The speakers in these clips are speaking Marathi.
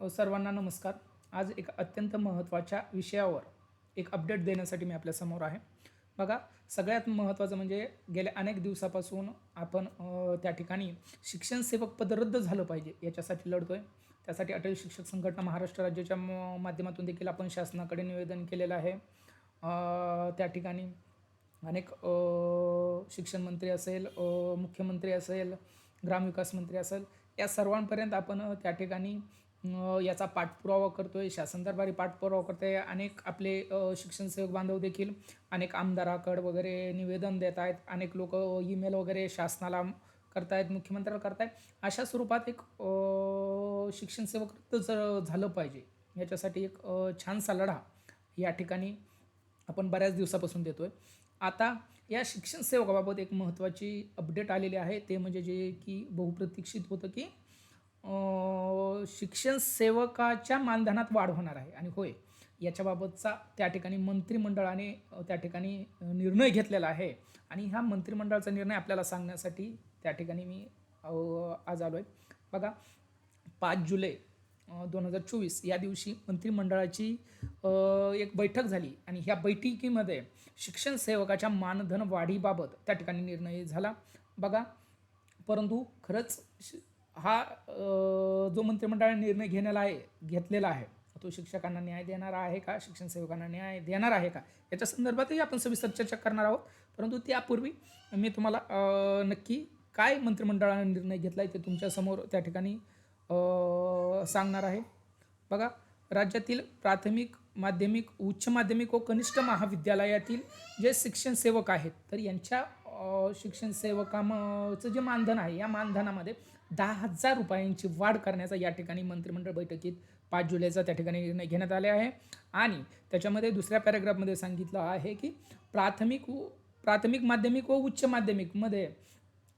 सर्वांना नमस्कार. आज एक अत्यंत महत्त्वाच्या विषयावर एक अपडेट देण्यासाठी मी आपल्यासमोर आहे. बघा सगळ्यात महत्त्वाचं म्हणजे गेल्या अनेक दिवसापासून आपण त्या ठिकाणी शिक्षण सेवक पद रद्द झालं पाहिजे याच्यासाठी लढतो आहे त्यासाठी अटल शिक्षक संघटना महाराष्ट्र राज्याच्या माध्यमातून देखील आपण शासनाकडे निवेदन केलेलं आहे. त्या ठिकाणी अनेक शिक्षण मंत्री असेल मुख्यमंत्री असेल ग्रामविकास मंत्री असेल या सर्वांपर्यंत आपण त्या ठिकाणी याचा पाठपुरावा करतोय शासन दरबारी पाठपुरावा करतोय. अनेक आपले शिक्षण सेवक बांधव देखील अनेक आमदाराकडे वगैरे निवेदन देत आहेत. अनेक लोक ईमेल वगैरे शासनाला करतायत मुख्यमंत्र्याला करतायत. अशा स्वरूपात एक शिक्षणसेवक शिक्षण सेवक झालं पाहिजे. याच्यासाठी एक छानसा लढा या ठिकाणी आपण बऱ्याच दिवसापासून देतोय. आता या शिक्षण सेवकाबाबत एक महत्त्वाची अपडेट आलेली आहे. ते म्हणजे जे की बहुप्रतीक्षित होतं की शिक्षण सेवकाच्या मानधनात वाढ होणार आहे. आणि होय याच्याबाबतचा त्या ठिकाणी मंत्रिमंडळाने त्या ठिकाणी निर्णय घेतलेला आहे. आणि ह्या मंत्रिमंडळाचा निर्णय आपल्याला सांगण्यासाठी त्या ठिकाणी मी आज आलो आहे बघा पाच जुलै दोन हजार चोवीस या दिवशी मंत्रिमंडळाची एक बैठक झाली. आणि ह्या बैठकीमध्ये शिक्षण सेवकाच्या मानधन वाढीबाबत त्या ठिकाणी निर्णय झाला. बघा परंतु खरंच शि- हा जो मंत्रिमंडळाने निर्णय घेण्याला आहे घेतलेला आहे तो शिक्षकांना न्याय देणारा आहे का? शिक्षण सेवकांना न्याय देणार आहे का? याच्या संदर्भातही आपण सविस्तर चर्चा करणार आहोत. परंतु त्यापूर्वी मी तुम्हाला नक्की काय मंत्रिमंडळाने निर्णय घेतला आहे ते तुमच्यासमोर त्या ठिकाणी सांगणार आहे. बघा राज्यातील प्राथमिक माध्यमिक उच्च माध्यमिक व कनिष्ठ महाविद्यालयातील जे शिक्षण सेवक आहेत तर यांच्या शिक्षण सेवकाचं जे मानधन आहे या मानधनामध्ये दहा हजार रुपयांची वाढ करण्याचा या ठिकाणी मंत्रिमंडळ बैठकीत पाच जुलैचा त्या ठिकाणी निर्णय घेण्यात आले आहे. आणि त्याच्यामध्ये दुसऱ्या पॅराग्राफमध्ये सांगितलं आहे की प्राथमिक प्राथमिक माध्यमिक व उच्च माध्यमिकमध्ये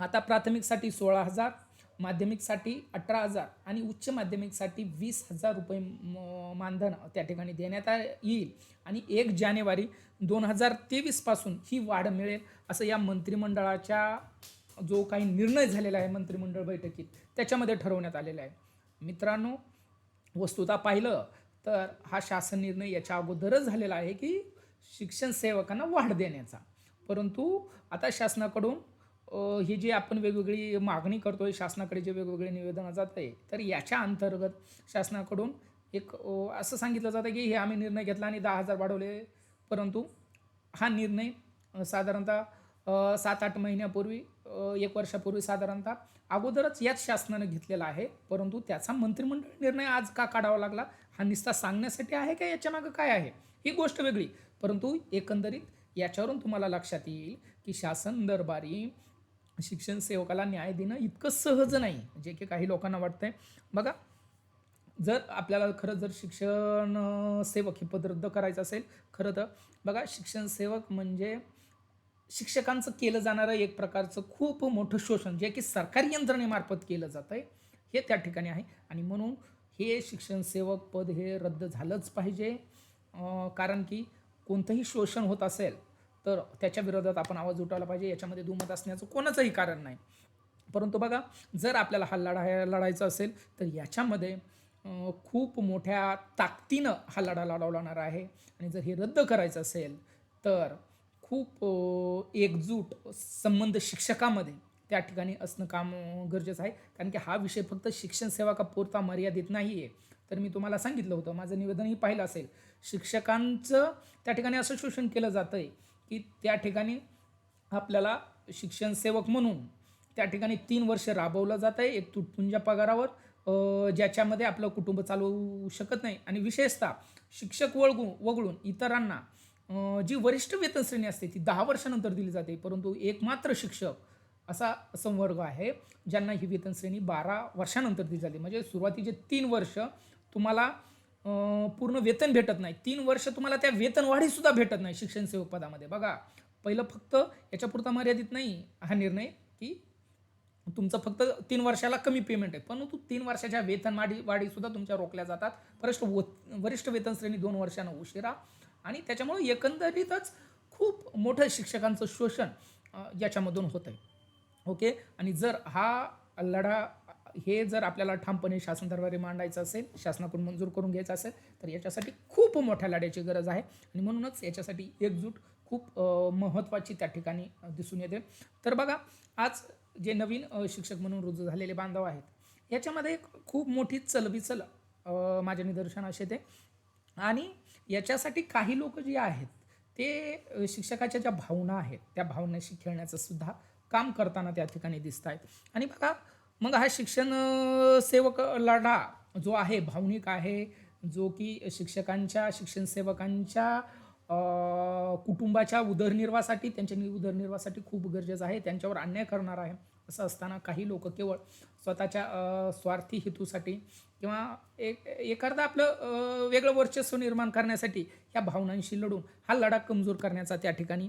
आता प्राथमिकसाठी सोळा हजार माध्यमिकसाठी अठरा हजार आणि उच्च माध्यमिकसाठी वीस हजार रुपये म- मानधन त्या ठिकाणी देण्यात येईल. आणि एक जानेवारी दोन हजार तेवीसपासून ही वाढ मिळेल असं या मंत्रिमंडळाच्या जो काही निर्णय झालेला आहे मंत्रिमंडळ बैठकीत त्याच्यामध्ये ठरवण्यात आलेला आहे. मित्रांनो वस्तुता पाहिलं तर हा शासन निर्णय याच्या अगोदरच झालेला आहे की शिक्षण सेवकांना वाढ देण्याचा. परंतु आता शासनाकडून ही जी आपण वेगवेगळी मागणी करतोय शासनाकडे जे वेगवेगळे निवेदनं जात आहे तर याच्या अंतर्गत शासनाकडून एक असं सांगितलं जातं की हे आम्ही निर्णय घेतला आणि दहा हजार वाढवले. परंतु हा निर्णय साधारणतः सात आठ महिन्यापूर्वी एक वर्षापूर्वी साधारणतः अगोदरच याच शासनानं घेतलेला आहे. परंतु त्याचा मंत्रिमंडळ निर्णय आज का काढावा लागला? हा निस्ता सांगण्यासाठी आहे का याच्या मागं काय आहे? ही गोष्ट वेगळी. परंतु एकंदरीत याच्यावरून तुम्हाला लक्षात येईल की शासन दरबारी शिक्षण सेवकाला न्याय देणं इतकं सहज नाही. जे की काही लोकांना वाटतंय. बघा जर आपल्याला खरं जर शिक्षण सेवक हे पद रद्द करायचं असेल खरं तर बघा शिक्षण सेवक म्हणजे शिक्षकांचं केलं जाणारं एक प्रकारचं खूप मोठं शोषण जे की सरकारी यंत्रणेमार्फत केलं जातं आहे हे त्या ठिकाणी आहे. आणि म्हणून हे शिक्षण सेवक पद हे रद्द झालंच पाहिजे. कारण की कोणतंही शोषण होत असेल तर त्याच्या विरोधात आपण आवाज उठवला पाहिजे. याच्यामध्ये दुमत असण्याचं कोणाचंही कारण नाही. परंतु बघा जर आपल्याला हा लढा लढायचा असेल तर याच्यामध्ये खूप मोठ्या ताकदीनं हा लढा लढावा आहे. आणि जर हे रद्द करायचं असेल तर खूप एकजूट संबंध शिक्षकामध्ये त्या ठिकाणी असणं काम गरजेचं आहे. कारण की हा विषय फक्त शिक्षण पुरता मर्यादित नाही आहे तर मी तुम्हाला सांगितलं होतं माझं निवेदनही पाहिलं असेल. शिक्षकांचं त्या ठिकाणी असं शोषण केलं जातं आहे की त्या ठिकाणी आपल्याला शिक्षण सेवक म्हणून त्या ठिकाणी तीन वर्ष राबवलं जात आहे एक तुटपुंजा पगारावर ज्याच्यामध्ये आपलं कुटुंब चालवू शकत नाही. आणि विशेषतः शिक्षक वळगू वगळून इतरांना जी वरिष्ठ वेतन श्रेणी असते ती दहा वर्षानंतर दिली जाते परंतु एकमात्र शिक्षक असा संवर्ग आहे ज्यांना ही वेतन श्रेणी बारा वर्षानंतर दिली जाते. म्हणजे सुरुवातीचे तीन वर्ष तुम्हाला पूर्ण वेतन भेटत नाही. तीन वर्ष तुम्हाला त्या वेतनवाढीसुद्धा भेटत नाही शिक्षण सेवक पदामध्ये. बघा पहिलं फक्त याच्यापुरता मर्यादित नाही हा निर्णय की तुमचं फक्त तीन वर्षाला कमी पेमेंट आहे. परंतु तीन वर्षाच्या वेतन वाढी वाढीसुद्धा तुमच्या रोखल्या जातात. वरिष्ठ व वरिष्ठ वेतन श्रेणी दोन वर्षानं उशिरा. आणि त्याच्यामुळे एकंदरीतच खूप मोठं शिक्षकांचं शोषण याच्यामधून होतं आहे ओके? आणि जर हा लढा हे जर आपल्याला ठामपणे शासन दरबारी मांडायचं असेल शासनाकडून मंजूर करून घ्यायचं असेल तर याच्यासाठी खूप मोठ्या लढ्याची गरज आहे. आणि म्हणूनच याच्यासाठी एकजूट खूप महत्त्वाची त्या ठिकाणी दिसून येते. तर बघा आज जे नवीन शिक्षक म्हणून रुजू झालेले बांधव आहेत याच्यामध्ये एक खूप मोठी चलबिचल माझ्या निदर्शनास येते. आणि याच्यासाठी काही लोक जे आहेत ते शिक्षकाच्या ज्या भावना आहेत त्या भावनेशी खेळण्याचं सुद्धा काम करताना त्या ठिकाणी दिसत आहेत आणि बघा मग हा शिक्षण सेवक लढा जो आहे भावनिक आहे जो की शिक्षकांच्या शिक्षण सेवकांच्या कुटुंबाच्या उदरनिर्वाहासाठी त्यांच्या उदरनिर्वाहासाठी खूप गरजेचं आहे त्यांच्यावर अन्याय करणार आहे. असं असताना काही लोक केवळ स्वतःच्या स्वार्थी हेतूसाठी किंवा एक एखादा आपलं वेगळं वर्चस्व निर्माण करण्यासाठी या भावनांशी लढून हा लढा कमजोर करण्याचा त्या ठिकाणी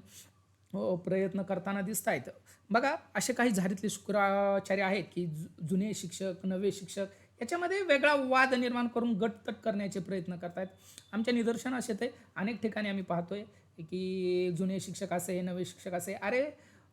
प्रयत्न करताना दिसत आहेत बघा असे काही झारीतले शुक्राचार्य आहेत की जु- जुने शिक्षक नवे शिक्षक याच्यामध्ये वेगळा वाद निर्माण करून गटतट करण्याचे प्रयत्न करतायत. आमच्या निदर्शनास येते. अनेक ठिकाणी आम्ही पाहतोय की जुने शिक्षक असे नवे शिक्षक असे. अरे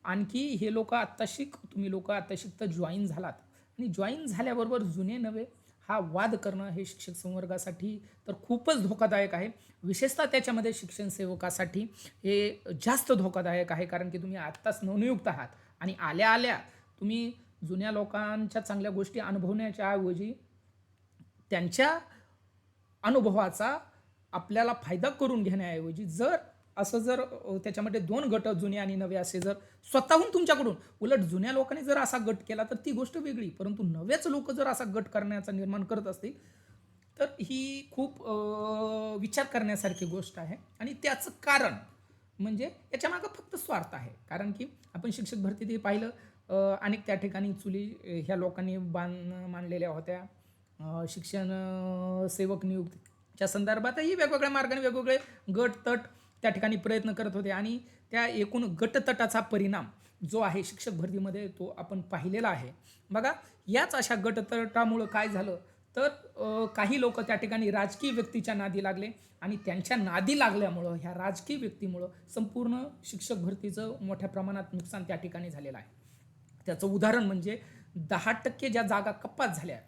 आणखी हे लोक आत्ताशिक तुम्ही लोक आत्ताशिक तर जॉईन झालात. आणि जॉईन झाल्याबरोबर जुने नवे हा वाद करणं हे शिक्षक संवर्गासाठी तर खूपच धोकादायक आहे. विशेषतः त्याच्यामध्ये शिक्षण सेवकासाठी हे जास्त धोकादायक आहे कारण की तुम्ही आत्ताच नवनियुक्त आहात. आणि आल्या आल्या तुम्ही जुन्या लोकांच्या चांगल्या गोष्टी अनुभवण्याच्या ऐवजी त्यांच्या अनुभवाचा आपल्याला फायदा करून घेण्याऐवजी जर असं जर त्याच्यामध्ये दोन गट जुने आणि नवे असे जर स्वतःहून तुमच्याकडून उलट जुन्या लोकांनी जर असा गट केला तर ती गोष्ट वेगळी. परंतु नवेच लोक जर असा गट करण्याचा निर्माण करत असतील तर ही खूप विचार करण्यासारखी गोष्ट आहे. आणि त्याचं कारण म्हणजे याच्यामागं फक्त स्वार्थ आहे. कारण की आपण शिक्षक भरतीतही पाहिलं अनेक त्या ठिकाणी चुली ह्या लोकांनी बांध मांडलेल्या होत्या. शिक्षण सेवक नियुक्तीच्या संदर्भातही वेगवेगळ्या मार्गाने वेगवेगळे गट तट त्या ठिकाणी प्रयत्न करत होते. आणि त्या एकूण गटतटाचा परिणाम जो आहे शिक्षक भरतीमध्ये तो आपण पाहिलेला आहे. बघा याच अशा गटतटामुळं काय झालं? तर काही लोक त्या ठिकाणी राजकीय व्यक्तीच्या नादी लागले आणि त्यांच्या नादी लागल्यामुळं ह्या राजकीय व्यक्तीमुळं संपूर्ण शिक्षक भरतीचं मोठ्या प्रमाणात नुकसान त्या ठिकाणी झालेलं आहे. त्याचं उदाहरण म्हणजे दहा टक्के ज्या जागा कपात झाल्या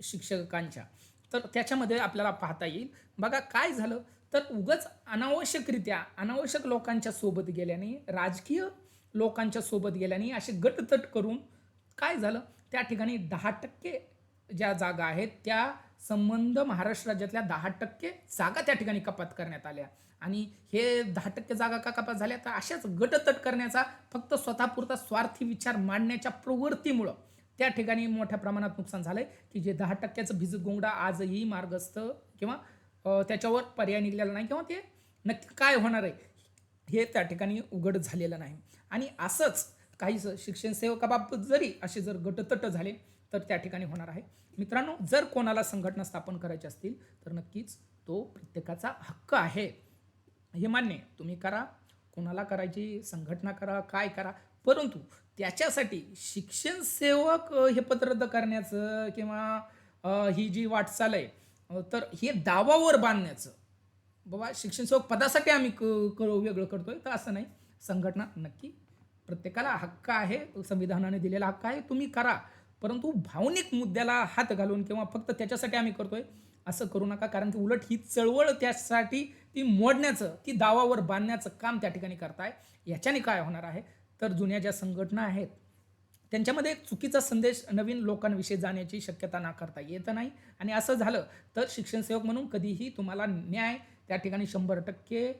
शिक्षकांच्या तर त्याच्यामध्ये आपल्याला पाहता येईल. बघा काय झालं? तर उगच अनावश्यकरित्या अनावश्यक लोकांच्या सोबत गेल्याने राजकीय लोकांच्या सोबत गेल्याने असे गटतट करून काय झालं? त्या ठिकाणी दहा टक्के ज्या जागा आहेत त्या संबंध महाराष्ट्र राज्यातल्या दहा टक्के जागा त्या ठिकाणी कपात करण्यात आल्या. आणि हे दहा टक्के जागा का कपात झाल्या? तर अशाच गटतट करण्याचा फक्त स्वतःपुरता स्वार्थी विचार मांडण्याच्या प्रवृत्तीमुळं त्या ठिकाणी मोठ्या प्रमाणात नुकसान झालं आहे की जे दहा टक्क्याचं भिजत गोंगडा आजही मार्गस्थ किंवा त्याच्यावर पर्याय निघलेला नाही किंवा ते नक्की काय होणार आहे हे त्या ठिकाणी उघड झालेलं नाही. आणि असंच काही शिक्षण सेवकाबाबत जरी असे जर गटतट झाले तर त्या ठिकाणी होणार आहे. मित्रांनो जर कोणाला संघटना स्थापन करायची असतील तर नक्कीच तो प्रत्येकाचा हक्क आहे. हे मान्य तुम्ही करा कोणाला करायची संघटना करा काय करा परंतु त्याच्यासाठी शिक्षण सेवक हे पद रद्द करण्याचं किंवा ही जी वाटचाल आहे तर हे दावावर बांधण्याचं. बाबा शिक्षण सेवक पदासाठी आम्ही क क- वेगळं करतोय तर असं नाही. संघटना नक्की प्रत्येकाला हक्क आहे संविधानाने दिलेला हक्क आहे तुम्ही करा. परंतु भावनिक मुद्द्याला हात घालून किंवा फक्त त्याच्यासाठी आम्ही करतोय असं करू नका. कारण की उलट ही चळवळ त्यासाठी ती मोडण्याचं ती दावावर बांधण्याचं काम त्या ठिकाणी करताय. याच्याने काय होणार आहे? तर जुन्या ज्या संघटना आहेत त्यांच्यामध्ये एक चुकीचा संदेश नवीन लोकांविषयी जाण्याची शक्यता नाकारता येत नाही. आणि असं झालं तर शिक्षणसेवक म्हणून कधीही तुम्हाला न्याय त्या ठिकाणी शंभर टक्के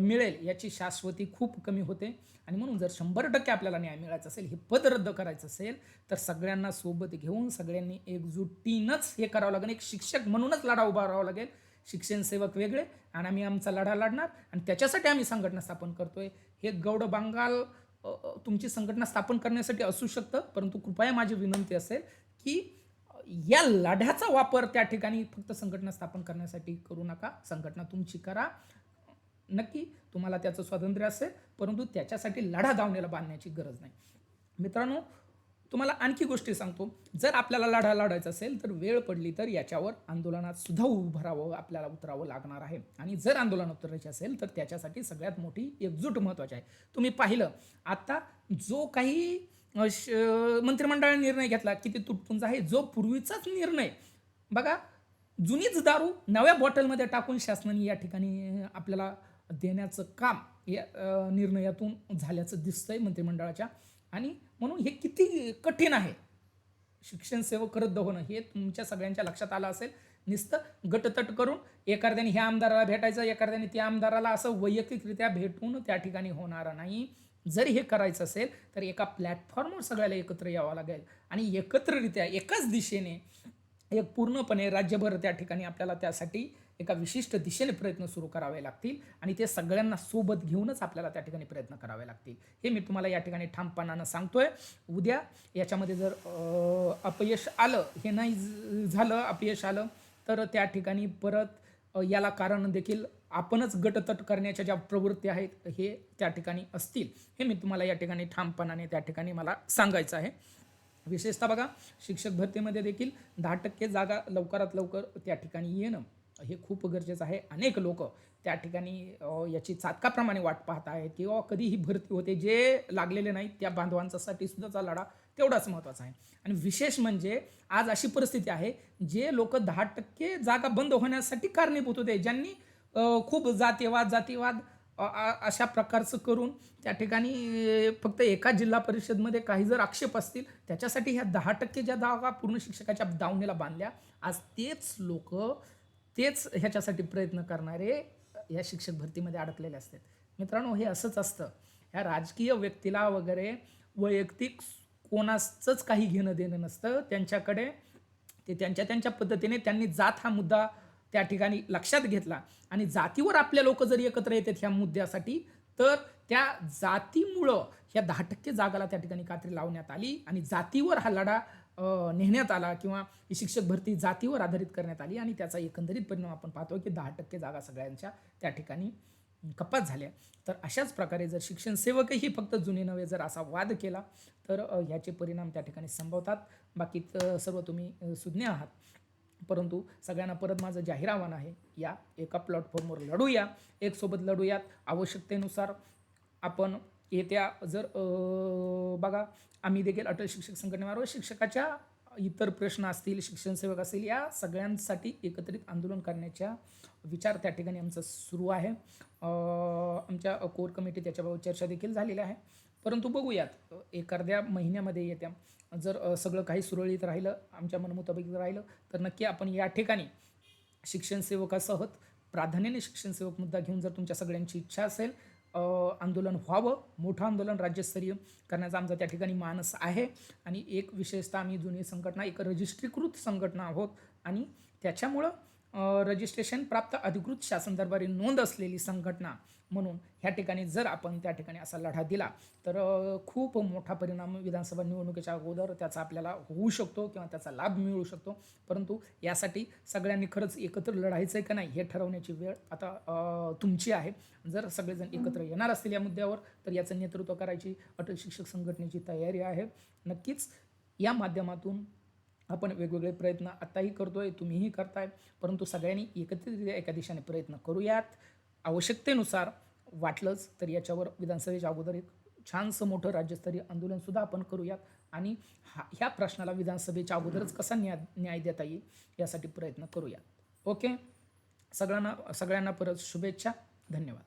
मिळेल याची शाश्वती खूप कमी होते. आणि म्हणून जर शंभर टक्के आपल्याला न्याय मिळायचा असेल हे पद रद्द करायचं असेल तर सगळ्यांना सोबत घेऊन सगळ्यांनी एकजुटीनंच हे करावं लागेल. एक शिक्षक म्हणूनच लढा उभा राहावा लागेल. शिक्षण सेवक वेगळे आणि आम्ही आमचा लढा लढणार. आणि त्याच्यासाठी आम्ही संघटना स्थापन करतोय. हे गौड बंगाल तुमची संघटना स्थापन करण्यासाठी असू शकतं परंतु कृपया माझी विनंती असेल की या लढ्याचा वापर त्या ठिकाणी फक्त संघटना स्थापन करण्यासाठी करू नका. संघटना तुमची करा. नक्की तुम्हाला त्याचं स्वातंत्र्य असेल परंतु त्याच्यासाठी लढा धावण्याला बांधण्याची गरज नाही. मित्रांनो तुम्हाला आणखी गोष्टी सांगतो. जर आपल्याला लढा लढायचा असेल तर वेळ पडली तर याच्यावर आंदोलनात सुद्धा उभं राहावं आपल्याला उतरावं लागणार आहे. आणि जर आंदोलन उतरायचे असेल तर त्याच्यासाठी सगळ्यात मोठी एकजूट महत्त्वाची आहे. तुम्ही पाहिलं आता जो काही श मंत्रिमंडळाने निर्णय घेतला किती तुटपुंज आहे जो पूर्वीचाच निर्णय बघा जुनीच दारू नव्या बॉटलमध्ये टाकून शासनाने या ठिकाणी आपल्याला देण्याचं काम या निर्णयातून झाल्याचं दिसतंय मंत्रिमंडळाच्या. आणि म्हणून हे किती कठीण आहे. शिक्षण सेवक रद्द होणं हे तुमच्या सगळ्यांच्या लक्षात आलं असेल. नुसतं गटतट करून एखाद्याने ह्या आमदाराला भेटायचं एखाद्याने त्या आमदाराला असं वैयक्तिकरित्या भेटून त्या ठिकाणी होणार नाही. जर हे करायचं असेल तर एका प्लॅटफॉर्मवर सगळ्याला एकत्र यावं लागेल. आणि एकत्ररित्या एकाच दिशेने एक पूर्णपणे राज्यभर त्या ठिकाणी आपल्याला त्यासाठी एका विशिष्ट दिशेने प्रयत्न सुरू करावे लागतील आणि ते सगळ्यांना सोबत घेऊनच आपल्याला त्या ठिकाणी प्रयत्न करावे लागतील. हे मी तुम्हाला या ठिकाणी ठामपणानं सांगतोय. उद्या याच्यामध्ये जर अपयश आलं हे नाही झालं अपयश आलं तर त्या ठिकाणी परत याला कारण देखील आपणच गटतट करण्याच्या ज्या प्रवृत्ती आहेत हे त्या ठिकाणी असतील. हे मी तुम्हाला या ठिकाणी ठामपणाने त्या ठिकाणी मला सांगायचं आहे. विशेषतः बघा शिक्षक भरतीमध्ये देखील दहा टक्के जागा लवकरात लवकर त्या ठिकाणी येणं हे खूप गरजेचं आहे. अनेक लोक त्या ठिकाणी याची चातकाप्रमाणे वाट पाहत आहेत किंवा कधी ही भरती होते जे लागलेले नाहीत त्या बांधवांसाठी सुद्धाचा लढा तेवढाच महत्त्वाचा आहे. आणि विशेष म्हणजे आज अशी परिस्थिती आहे जे लोक दहा टक्के जागा बंद होण्यासाठी कारणीभूत होते ज्यांनी खूप जातीवाद जातीवाद अशा प्रकारचं करून त्या ठिकाणी फक्त एका जिल्हा परिषदमध्ये काही जर आक्षेप असतील त्याच्यासाठी ह्या दहा टक्के ज्या जागा पूर्ण शिक्षकाच्या दावणीला बांधल्या आज तेच लोक तेच ह्याच्यासाठी प्रयत्न करणारे या शिक्षक भरतीमध्ये अडकलेले असतात. मित्रांनो हे असंच असतं. ह्या राजकीय व्यक्तीला वगैरे वैयक्तिक कोणाचंच काही घेणं देणं नसतं. त्यांच्याकडे ते त्यांच्या त्यांच्या पद्धतीने त्यांनी जात हा मुद्दा त्या ठिकाणी लक्षात घेतला. आणि जातीवर आपले लोक जर एकत्र येतात ह्या मुद्द्यासाठी तर त्या जातीमुळं ह्या दहा टक्के जागाला त्या ठिकाणी कात्री लावण्यात आली आणि जातीवर हा लढा नेण्यात आला किंवा ही शिक्षक भरती जातीवर आधारित करण्यात आली आणि त्याचा एकंदरीत परिणाम आपण पाहतो की दहा टक्के जागा सगळ्यांच्या त्या ठिकाणी कपात झाल्या. तर अशाच प्रकारे जर शिक्षण सेवकही फक्त जुने नवे जर असा वाद केला तर ह्याचे परिणाम त्या ठिकाणी संभवतात. बाकी सर्व तुम्ही सुज्ञ आहात. परंतु सगळ्यांना परत माझं जाहीर आव्हान आहे या एका प्लॅटफॉर्मवर लढूया. एकसोबत लढूयात. आवश्यकतेनुसार आपण येत्या जर बघा आम्ही देखील अटल शिक्षक संघटनेमार्फत शिक्षकाच्या इतर प्रश्न असतील शिक्षण सेवक असतील या सगळ्यांसाठी एकत्रित आंदोलन करण्याचा विचार त्या ठिकाणी आमचा सुरू आहे. आमच्या कोर कमिटी त्याच्याबाबत चर्चा देखील झालेली आहे. परंतु बघूयात एक अर्ध्या महिन्यामध्ये येत्या जर सगळं काही सुरळीत राहिलं आमच्या मनमुताबिक राहिलं तर नक्की आपण या ठिकाणी शिक्षण सेवकासह प्राधान्याने शिक्षण सेवक मुद्दा घेऊन जर तुमच्या सगळ्यांची इच्छा असेल आंदोलन व्हावं मोठं आंदोलन राज्यस्तरीय करण्याचा आमचा त्या ठिकाणी मानस आहे. आणि एक विशेषतः आम्ही जुनी संघटना एक रजिस्ट्रीकृत संघटना आहोत. आणि त्याच्यामुळं रजिस्ट्रेशन प्राप्त अधिकृत शासन दरबारी नोंद असलेली संघटना म्हणून ह्या ठिकाणी जर आपण त्या ठिकाणी असा लढा दिला तर खूप मोठा परिणाम विधानसभा निवडणुकीच्या अगोदर त्याचा आपल्याला होऊ शकतो किंवा त्याचा लाभ मिळू शकतो. परंतु यासाठी सगळ्यांनी खरंच एकत्र लढायचं आहे का नाही हे ठरवण्याची वेळ आता तुमची आहे. जर सगळेजण एकत्र येणार असतील या मुद्द्यावर तर याचं नेतृत्व करायची अटल शिक्षक संघटनेची तयारी आहे. नक्कीच या माध्यमातून आपण वेगवेगळे प्रयत्न आत्ताही करतोय तुम्हीही करताय. परंतु सगळ्यांनी एकत्रितरित्या एका दिशेने प्रयत्न करूयात. आवश्यकतेनुसार वाटलंच तर याच्यावर विधानसभेच्या अगोदर एक छानसं मोठं राज्यस्तरीय आंदोलनसुद्धा आपण करूयात. आणि हा ह्या प्रश्नाला विधानसभेच्या अगोदरच कसा न्याय न्याय देता येईल यासाठी प्रयत्न करूयात. ओके? सगळ्यांना सगळ्यांना परत शुभेच्छा. धन्यवाद.